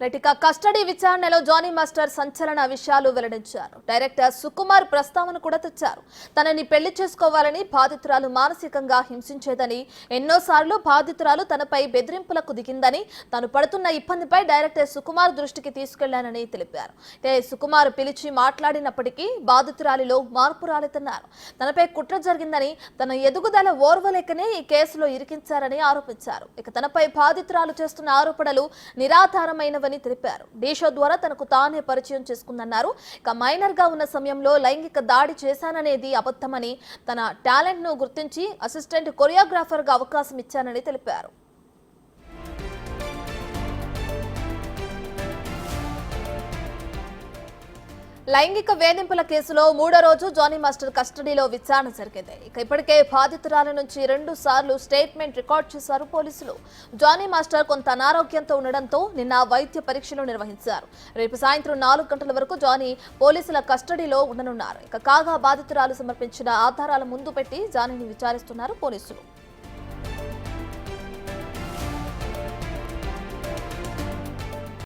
Right ఇక custody విచారణలో Jani master సంచలన విషయాలు వెల్లడించారు. డైరెక్టర్ సుకుమార్ ప్రస్తావన కూడా తెచ్చారు. తనని పెళ్ళి చేసుకోవాలని బాధితురాలు మానసికంగా హింసించేదని ఎన్నోసార్లు బాధితురాలు తనపై బెదిరింపులకు దిగిందని తాను పడుతున్న ఇబ్బందిపై డైరెక్టర్ సుకుమార్ దృష్టికి తీసుకెళ్ళానని తెలిపారు. సుకుమార్ పిలిచి మాట్లాడినప్పటికీ బాధితురాలిలో మార్పు రాలేదన్నారు. తనపై కుట్ర జరిగిందని తన ఎదుగుదల ఓర్వలేకనే ఈ కేసులో ఇరికించారని ఆరోపించారు. ఇక తనపై బాధితురాలు చేస్తున్న ఆరోపణలు లేవని తెలిపారు. డీషో ద్వారా తనకు తానే పరిచయం చేసుకుందన్నారు. ఇక మైనర్గా ఉన్న సమయంలో లైంగిక దాడి చేశాననేది అబద్ధమని తన టాలెంట్ను గుర్తించి అసిస్టెంట్ కొరియోగ్రాఫర్గా అవకాశం ఇచ్చానని తెలిపారు. లైంగిక వేధింపుల కేసులో మూడో రోజు జానీ మాస్టర్ కస్టడీలో విచారణ జరిగింది. ఇక ఇప్పటికే బాధితురాల నుంచి రెండు సార్లు స్టేట్మెంట్ రికార్డ్ చేశారు పోలీసులు. జానీ మాస్టర్ కొంత అనారోగ్యంతో ఉండడంతో నిన్న వైద్య పరీక్షలు నిర్వహించారు. రేపు సాయంత్రం నాలుగు గంటల వరకు జానీ పోలీసుల కస్టడీలో ఉండనున్నారు. ఇక కాగా బాధితురాలు సమర్పించిన ఆధారాల ముందు పెట్టి జానీని విచారిస్తున్నారు పోలీసులు.